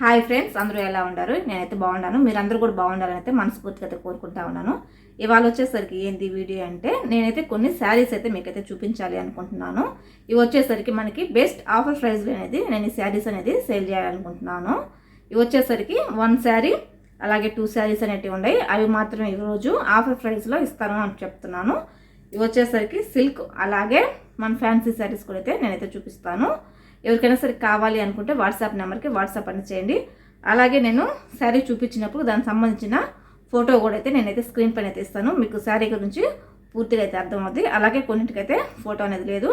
Hi friends అందరూ ఎలా ఉన్నారు? నేనైతే బాగున్నాను. మీరందరూ కూడా బాగుండాలని అయితే మనస్ఫూర్తిగా అయితే కోరుకుంటా ఉన్నాను. ఇవాళ వచ్చేసరికి ఏంది వీడియో అంటే నేనైతే కొన్ని శారీస్ అయితే మీకైతే చూపించాలి అనుకుంటున్నాను. ఇవి వచ్చేసరికి మనకి బెస్ట్ ఆఫర్ ప్రైస్లో అనేది నేను ఈ శారీస్ అనేది సేల్ చేయాలనుకుంటున్నాను. ఇవి వచ్చేసరికి వన్ శారీ అలాగే టూ శారీస్ అనేటివి ఉన్నాయి. అవి మాత్రం ఈరోజు ఆఫర్ ప్రైస్లో ఇస్తాను అని చెప్తున్నాను. ఇవి వచ్చేసరికి సిల్క్ అలాగే మన ఫ్యాన్సీ శారీస్ కూడా అయితే నేనైతే చూపిస్తాను. ఎవరికైనా సరే కావాలి అనుకుంటే వాట్సాప్ నెంబర్కి వాట్సాప్ అని చేయండి. అలాగే నేను శారీ చూపించినప్పుడు దానికి సంబంధించిన ఫోటో కూడా అయితే నేనైతే స్క్రీన్ పైన అయితే ఇస్తాను. మీకు శారీ గురించి పూర్తిగా అయితే అర్థమవుద్ది. అలాగే కొన్నింటికైతే ఫోటో అనేది లేదు.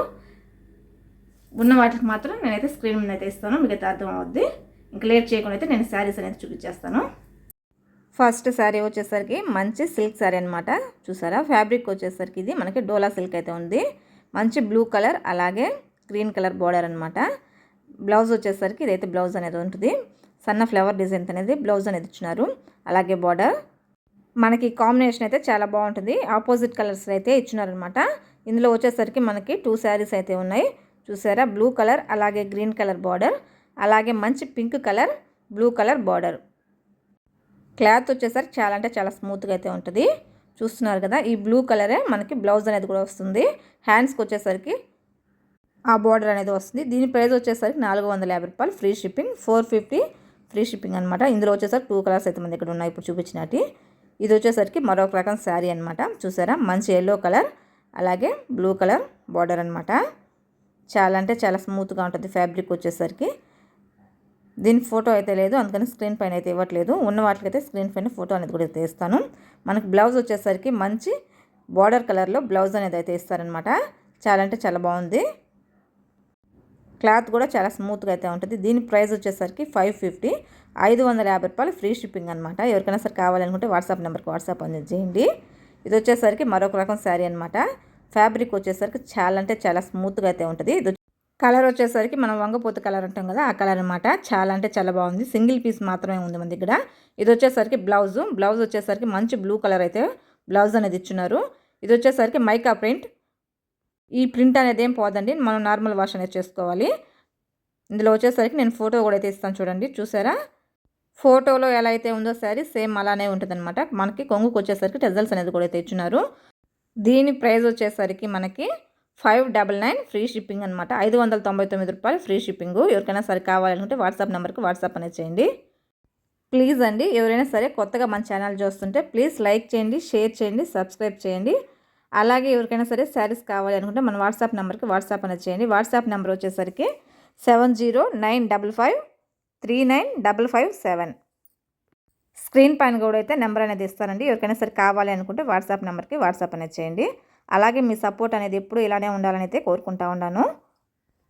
ఉన్న వాటికి మాత్రం నేనైతే స్క్రీన్ మీద అయితే ఇస్తాను. మీకు అయితే అర్థమవుద్ది. ఇంకా లేట్ చేయకుండా అయితే నేను శారీస్ అనేది చూపించేస్తాను. ఫస్ట్ శారీ వచ్చేసరికి మంచి సిల్క్ శారీ అనమాట చూసారా? ఫ్యాబ్రిక్ వచ్చేసరికి ఇది. మనకి డోలా సిల్క్ అయితే ఉంది. మంచి బ్లూ కలర్ అలాగే గ్రీన్ కలర్ బార్డర్ అనమాట బ్లౌజ్ వచ్చేసరికి ఇదైతే బ్లౌజ్ అనేది ఉంటుంది. సన్న ఫ్లవర్ డిజైన్ అనేది బ్లౌజ్ అనేది ఇచ్చినారు. అలాగే బార్డర్. మనకి కాంబినేషన్ అయితే చాలా బాగుంటుంది. ఆపోజిట్ కలర్స్ అయితే ఇచ్చినారనమాట ఇందులో వచ్చేసరికి మనకి టూ శారీస్ అయితే ఉన్నాయి. చూసారా? బ్లూ కలర్ అలాగే గ్రీన్ కలర్ బార్డర్ అలాగే మంచి pink colour blue colour border. Cloth వచ్చేసరికి చాలా అంటే చాలా స్మూత్గా అయితే ఉంటుంది. చూస్తున్నారు కదా? ఈ బ్లూ కలరే మనకి బ్లౌజ్ అనేది కూడా వస్తుంది. హ్యాండ్స్కి వచ్చేసరికి ఆ బార్డర్ అనేది వస్తుంది. దీని ప్రైస్ వచ్చేసరికి నాలుగు వందల యాభై రూపాయలు. Free shipping four fifty free shipping అనమాట ఇందులో వచ్చేసరికి టూ కలర్స్ అయితే మన దగ్గర ఉన్నాయి. ఇప్పుడు చూపించినట్టు ఇది వచ్చేసరికి మరొక రకం శారీ అనమాట చూసారా? మంచి ఎల్లో కలర్ అలాగే బ్లూ కలర్ బార్డర్ అనమాట చాలా అంటే చాలా స్మూత్గా ఉంటుంది ఫ్యాబ్రిక్ వచ్చేసరికి. దీని ఫోటో అయితే లేదు. అందుకని స్క్రీన్ పైన అయితే ఇవ్వట్లేదు. ఉన్న వాటికైతే స్క్రీన్ పైన ఫోటో అనేది కూడా తీస్తాను. మనకు మనకి బ్లౌజ్ వచ్చేసరికి మంచి బార్డర్ కలర్లో బ్లౌజ్ అనేది అయితే ఇస్తారనమాట చాలా అంటే చాలా బాగుంది. క్లాత్ కూడా చాలా స్మూత్గా అయితే ఉంటుంది. దీని ప్రైస్ వచ్చేసరికి ఫైవ్ ఫిఫ్టీ ఐదు వందల యాభై రూపాయలు ఫ్రీ షిప్పింగ్ అనమాట ఎవరికైనా సరే కావాలనుకుంటే వాట్సాప్ నెంబర్కి వాట్సాప్ అనేది చేయండి ఇది వచ్చేసరికి మరొక రకం శారీ అనమాట ఫ్యాబ్రిక్ వచ్చేసరికి చాలా అంటే చాలా స్మూత్గా అయితే ఉంటుంది. ఇది కలర్ వచ్చేసరికి మనం వంగపోతు కలర్ అంటాం కదా ఆ కలర్ అనమాట చాలా అంటే చాలా బాగుంది. సింగిల్ పీస్ మాత్రమే ఉంది మన దగ్గర. ఇది వచ్చేసరికి బ్లౌజ్. బ్లౌజ్ వచ్చేసరికి మంచి బ్లూ కలర్ అయితే బ్లౌజ్ అనేది ఇచ్చున్నారు. ఇది వచ్చేసరికి మైకా ప్రింట్. ఈ ప్రింట్ అనేది ఏం పోదండి? మనం నార్మల్ వాష్ అనేది చేసుకోవాలి. ఇందులో వచ్చేసరికి నేను ఫోటో కూడా అయితే ఇస్తాను చూడండి. చూసారా? ఫోటోలో ఎలా అయితే ఉందో శారీ సేమ్ అలానే ఉంటుందన్నమాట. మనకి కొంగుకు వచ్చేసరికి టెజల్స్ అనేది కూడా అయితే ఇచ్చినారు దీని ప్రైస్ వచ్చేసరికి మనకి five double nine free shipping అనమాట ఐదు వందల తొంభై తొమ్మిది రూపాయలు ఫ్రీ షిప్పింగ్. ఎవరికైనా సరే కావాలనుకుంటే వాట్సాప్ నెంబర్కి వాట్సాప్ అనేది చేయండి. ప్లీజ్ అండి ఎవరైనా సరే కొత్తగా మన ఛానల్ చూస్తుంటే ప్లీజ్ లైక్ చేయండి షేర్ చేయండి సబ్స్క్రైబ్ చేయండి. అలాగే ఎవరికైనా సరే శారీస్ కావాలి అనుకుంటే మన వాట్సాప్ నెంబర్కి వాట్సాప్ అనేది చేయండి. వాట్సాప్ నెంబర్ వచ్చేసరికి seven zero nine double five three nine double five seven. Screen పైన కూడా అయితే నెంబర్ అనేది ఇస్తానండి. ఎవరికైనా సరే కావాలి అనుకుంటే వాట్సాప్ నెంబర్కి వాట్సాప్ అనేది చేయండి. అలాగే మీ సపోర్ట్ అనేది ఎప్పుడు ఇలానే ఉండాలని అయితే కోరుకుంటా ఉన్నాను.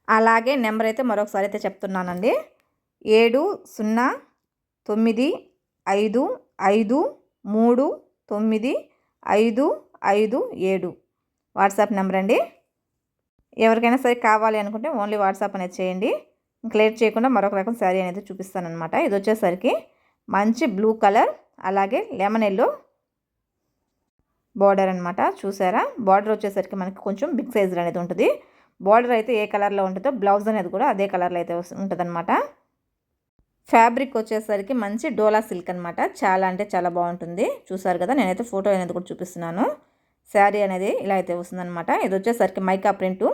అలాగే నెంబర్ అయితే మరొకసారి అయితే చెప్తున్నానండి. ఏడు సున్నా తొమ్మిది ఐదు ఐదు మూడు తొమ్మిది ఐదు ఐదు ఏడు. వాట్సాప్ నెంబర్ అండి. ఎవరికైనా సరే కావాలి అనుకుంటే ఓన్లీ వాట్సాప్ అనేది చేయండి. ఇంక లేట్ చేయకుండా మరొక రకం శారీ అనేది చూపిస్తాను అనమాట ఇది వచ్చేసరికి మంచి బ్లూ కలర్ అలాగే లెమన్ ఎల్లో బార్డర్ అనమాట చూసారా? బార్డర్ వచ్చేసరికి మనకి కొంచెం బిగ్ సైజ్ అనేది ఉంటుంది. బార్డర్ అయితే ఏ కలర్లో ఉంటుందో బ్లౌజ్ అనేది కూడా అదే కలర్లో అయితే ఉంటుందన్నమాట. ఫ్యాబ్రిక్ వచ్చేసరికి మంచి డోలా సిల్క్ అనమాట చాలా అంటే చాలా బాగుంటుంది. చూసారు కదా? నేనైతే ఫోటో అనేది కూడా చూపిస్తున్నాను. శారీ అనేది ఇలా అయితే వస్తుందన్నమాట. ఇది వచ్చేసరికి మైకా ప్రింటు.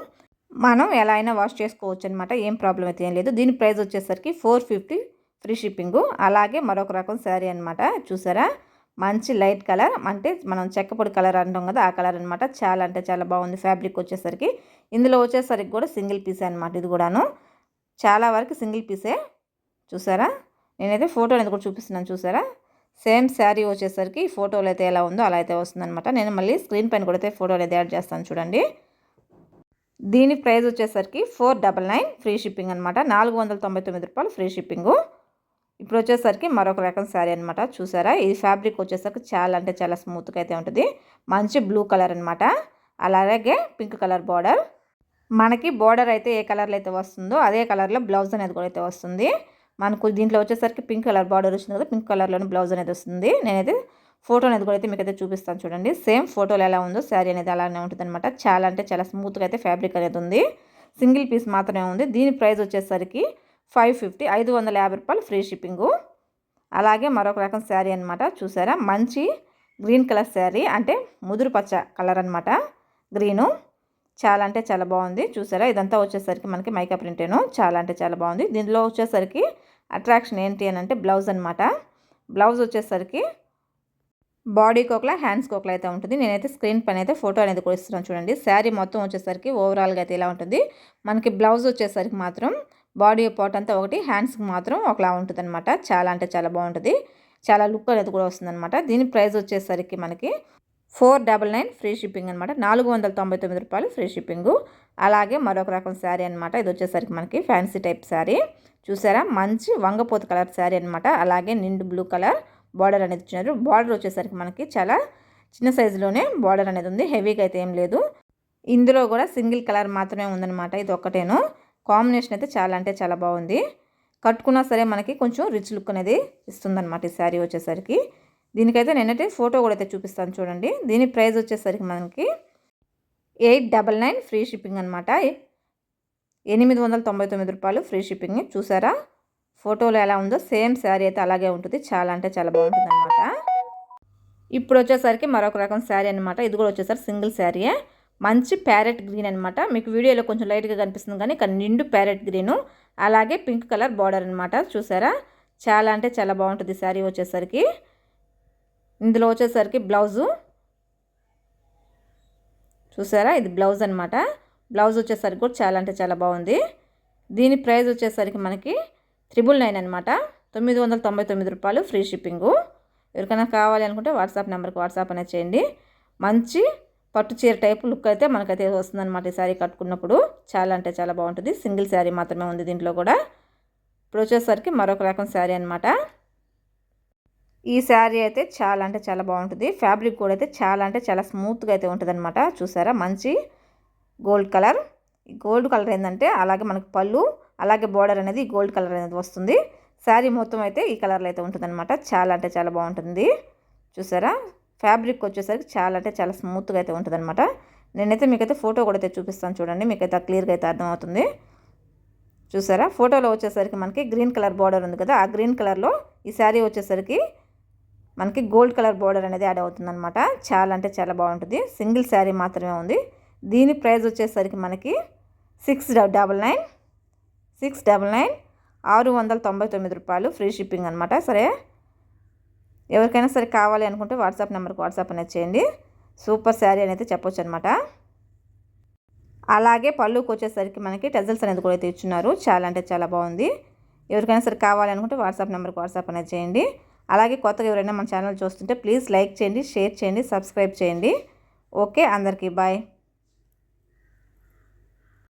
మనం ఎలా అయినా వాష్ చేసుకోవచ్చు అనమాట ఏం ప్రాబ్లం అయితే ఏం లేదు. దీని ప్రైస్ వచ్చేసరికి ఫోర్ ఫిఫ్టీ ఫ్రీ షిప్పింగ్. అలాగే మరొక రకం శారీ అనమాట చూసారా? మంచి లైట్ కలర్. అంటే మనం చెక్కపొడి కలర్ అంటాం కదా ఆ కలర్ అనమాట చాలా అంటే చాలా బాగుంది. ఫ్యాబ్రిక్ వచ్చేసరికి. ఇందులో వచ్చేసరికి కూడా సింగిల్ పీసే అనమాట ఇది కూడాను. చాలా వరకు సింగిల్ పీసే. చూసారా? నేనైతే ఫోటో అనేది కూడా చూపిస్తున్నాను. చూసారా? సేమ్ శారీ వచ్చేసరికి ఫోటోలు అయితే ఎలా ఉందో అలా అయితే వస్తుందనమాట నేను మళ్ళీ స్క్రీన్ పైన కూడా అయితే ఫోటోలు అయితే యాడ్ చేస్తాను చూడండి. దీని ప్రైస్ వచ్చేసరికి four double nine free shipping అనమాట నాలుగు వందల తొంభై తొమ్మిది రూపాయలు ఫ్రీ షిప్పింగు. ఇప్పుడు వచ్చేసరికి మరొక రకం శారీ అనమాట చూసారా? ఈ ఫ్యాబ్రిక్ వచ్చేసరికి చాలా అంటే చాలా స్మూత్గా అయితే ఉంటుంది. మంచి బ్లూ కలర్ అనమాట అలాగే పింక్ కలర్ బార్డర్ మనకి బార్డర్ అయితే ఏ కలర్లో అయితే వస్తుందో అదే కలర్లో బ్లౌజ్ అనేది కూడా అయితే వస్తుంది. మనకు దీంట్లో వచ్చేసరికి పింక్ కలర్ బార్డర్ వచ్చింది కదా పింక్ కలర్లోని బ్లౌజ్ అనేది వస్తుంది. నేనైతే ఫోటో అనేది కూడా అయితే మీకు అయితే చూపిస్తాను చూడండి. సేమ్ ఫోటోలు ఎలా ఉందో శారీ అనేది అలానే ఉంటుందన్నమాట చాలా అంటే చాలా స్మూత్గా అయితే ఫ్యాబ్రిక్ అనేది ఉంది. సింగిల్ పీస్ మాత్రమే ఉంది. దీని ప్రైస్ వచ్చేసరికి ఫైవ్ ఫిఫ్టీ ఐదు వందల యాభై రూపాయలు ఫ్రీ షిప్పింగు. అలాగే మరొక రకం శారీ అనమాట చూసారా? మంచి గ్రీన్ కలర్ శారీ అంటే ముదురు పచ్చ కలర్ అనమాట గ్రీను. చాలా అంటే చాలా బాగుంది. చూసారా? ఇదంతా వచ్చేసరికి మనకి మైకా ప్రింటేను. చాలా అంటే చాలా బాగుంది. దీనిలో వచ్చేసరికి అట్రాక్షన్ ఏంటి అని అంటే బ్లౌజ్ అనమాట బ్లౌజ్ వచ్చేసరికి బాడీకి ఒకలా హ్యాండ్స్కి ఒకలా అయితే ఉంటుంది. నేనైతే స్క్రీన్ పైన అయితే ఫోటో అనేది కూడా ఇస్తున్నాను చూడండి. శారీ మొత్తం వచ్చేసరికి ఓవరాల్గా అయితే ఇలా ఉంటుంది. మనకి బ్లౌజ్ వచ్చేసరికి మాత్రం బాడీ పార్ట్ అంతా ఒకటి హ్యాండ్స్కి మాత్రం ఒకలా ఉంటుంది అనమాట చాలా అంటే చాలా బాగుంటుంది. చాలా లుక్ అనేది కూడా వస్తుందనమాట దీని ప్రైస్ వచ్చేసరికి మనకి four double nine free shipping అనమాట నాలుగు వందల తొంభై తొమ్మిది రూపాయలు ఫ్రీ షిప్పింగు. అలాగే మరొక రకం శారీ అనమాట ఇది వచ్చేసరికి మనకి ఫ్యాన్సీ టైప్ శారీ. చూసారా? మంచి వంగపోత కలర్ శారీ అనమాట అలాగే నిండు బ్లూ కలర్ బార్డర్ అనేది ఇచ్చినారు బార్డర్ వచ్చేసరికి మనకి చాలా చిన్న సైజులోనే బార్డర్ అనేది ఉంది. హెవీగా అయితే ఏం లేదు. ఇందులో కూడా సింగిల్ కలర్ మాత్రమే ఉందన్నమాట. ఇది ఒక్కటేను. కాంబినేషన్ అయితే చాలా అంటే చాలా బాగుంది. కట్టుకున్నా సరే మనకి కొంచెం రిచ్ లుక్ అనేది ఇస్తుందన్నమాట ఈ శారీ వచ్చేసరికి. దీనికైతే నేనైతే ఫోటో కూడా అయితే చూపిస్తాను చూడండి. దీని ప్రైస్ వచ్చేసరికి మనకి eight double nine free shipping అనమాట ఎనిమిది వందల తొంభై తొమ్మిది రూపాయలు ఫ్రీ షిప్పింగ్. చూసారా? ఫోటోలో ఎలా ఉందో సేమ్ శారీ అయితే అలాగే ఉంటుంది. చాలా అంటే చాలా బాగుంటుంది అనమాట ఇప్పుడు వచ్చేసరికి మరొక రకం శారీ అనమాట ఇది కూడా వచ్చేసరికి సింగిల్ శారీయే మంచి ప్యారెట్ గ్రీన్ అనమాట మీకు వీడియోలో కొంచెం లైట్గా కనిపిస్తుంది కానీ ఇక్కడ నిండు ప్యారెట్ గ్రీను అలాగే పింక్ కలర్ బార్డర్ అనమాట చూసారా? చాలా అంటే చాలా బాగుంటుంది శారీ వచ్చేసరికి. ఇందులో వచ్చేసరికి బ్లౌజు. చూసారా? ఇది బ్లౌజ్ అనమాట బ్లౌజ్ వచ్చేసరికి కూడా చాలా అంటే చాలా బాగుంది. దీని ప్రైస్ వచ్చేసరికి మనకి త్రిబుల్ నైన్ అనమాట తొమ్మిది వందల తొంభై తొమ్మిది రూపాయలు ఫ్రీ షిప్పింగు. ఎవరికైనా కావాలి అనుకుంటే వాట్సాప్ నెంబర్కి వాట్సాప్ అనేది చేయండి. మంచి పట్టు చీర టైప్ లుక్ అయితే మనకైతే వస్తుందన్నమాట ఈ శారీ కట్టుకున్నప్పుడు. చాలా అంటే చాలా బాగుంటుంది. సింగిల్ శారీ మాత్రమే ఉంది దీంట్లో కూడా. ఇప్పుడు వచ్చేసరికి మరొక రకం శారీ అనమాట ఈ శారీ అయితే చాలా అంటే చాలా బాగుంటుంది. ఫ్యాబ్రిక్ కూడా అయితే చాలా అంటే చాలా స్మూత్గా అయితే ఉంటుంది అనమాట చూసారా? మంచి గోల్డ్ కలర్. గోల్డ్ కలర్ ఏంటంటే అలాగే మనకు పళ్ళు అలాగే బార్డర్ అనేది గోల్డ్ కలర్ అనేది వస్తుంది. శారీ మొత్తం అయితే ఈ కలర్లో అయితే ఉంటుందన్నమాట. చాలా అంటే చాలా బాగుంటుంది. చూసారా? ఫ్యాబ్రిక్ వచ్చేసరికి చాలా అంటే చాలా స్మూత్గా అయితే ఉంటుందన్నమాట. నేనైతే మీకైతే ఫోటో కూడా అయితే చూపిస్తాను చూడండి. మీకైతే క్లియర్గా అయితే అర్థమవుతుంది. చూసారా? ఫోటోలో వచ్చేసరికి మనకి గ్రీన్ కలర్ బార్డర్ ఉంది కదా? ఆ గ్రీన్ కలర్లో ఈ శారీ వచ్చేసరికి మనకి గోల్డ్ కలర్ బోర్డర్ అనేది యాడ్ అవుతుంది అనమాట చాలా అంటే చాలా బాగుంటుంది. సింగిల్ శారీ మాత్రమే ఉంది. దీని ప్రైస్ వచ్చేసరికి మనకి six double nine six double nine ఆరు వందల తొంభై తొమ్మిది రూపాయలు ఫ్రీ షిప్పింగ్ అనమాట సరే ఎవరికైనా సరే కావాలి అనుకుంటే వాట్సాప్ నెంబర్కి వాట్సాప్ అనేది చేయండి. సూపర్ శారీ అనేది చెప్పొచ్చు అనమాట అలాగే పళ్ళుకి వచ్చేసరికి మనకి టెజల్స్ అనేది కూడా అయితే ఇచ్చున్నారు చాలా అంటే చాలా బాగుంది. ఎవరికైనా సరే కావాలి అనుకుంటే వాట్సాప్ నెంబర్కి వాట్సాప్ అనేది చేయండి. అలాగే కొత్తగా ఎవరైనా మన ఛానల్ చూస్తుంటే ప్లీజ్ లైక్ చేయండి షేర్ చేయండి సబ్స్క్రైబ్ చేయండి. ఓకే అందరికీ బాయ్.